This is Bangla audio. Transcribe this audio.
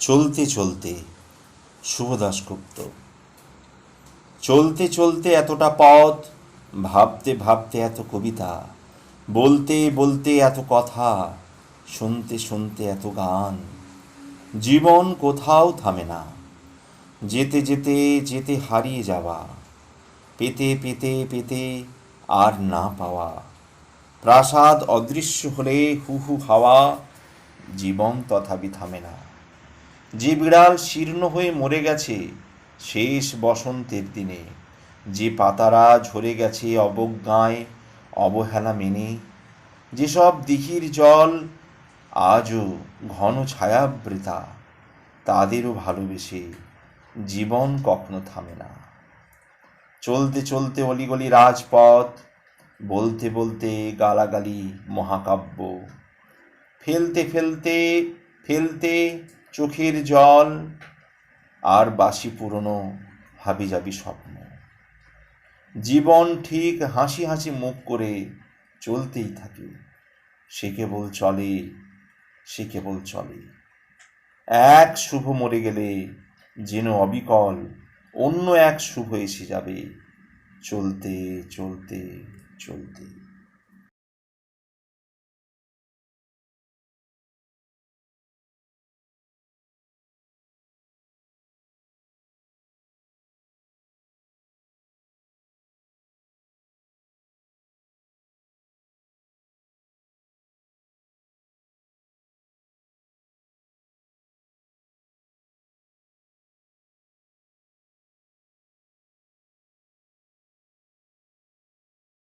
চলতে চলতে শুভ দাশগুপ্ত চলতে চলতে এতটা পথ, ভাবতে ভাবতে এত কবিতা, বলতে বলতে এত কথা, শুনতে শুনতে এত গান। জীবন কোথাও থামে না। যেতে যেতে যেতে হারিয়ে যাওয়া। পেতে পেতে পেতে আর না পাওয়া। প্রাসাদ অদৃশ্য হলে হু হু হাওয়া, জীবন তথাপি থামে না। যে বিড়াল শীর্ণ হয়ে মরে গেছে, শেষ বসন্তের দিনে। যে পাতারা ঝরে গেছে অবজ্ঞায়, অবহেলা মেনে। যেসব দিঘির জল আজও ঘন ছায়াবৃতা তাদেরও ভালোবেসে জীবন কখনো থামে না। চলতে চলতে অলিগলি রাজপথ, বলতে বলতে গালাগালি মহাকাব্য। ফেলতে ফেলতে ফেলতে চোখের জল আর বাসি পুরনো হাবিজাবি স্বপ্ন। জীবন ঠিক হাসি হাসি মুখ করে চলতেই থাকে। সে কেবল চলে, সে কেবল চলে। এক শুভ মরে গেলে যেন অবিকল, অন্য এক শুভ এসে যাবে। চলতে চলতে চলতে।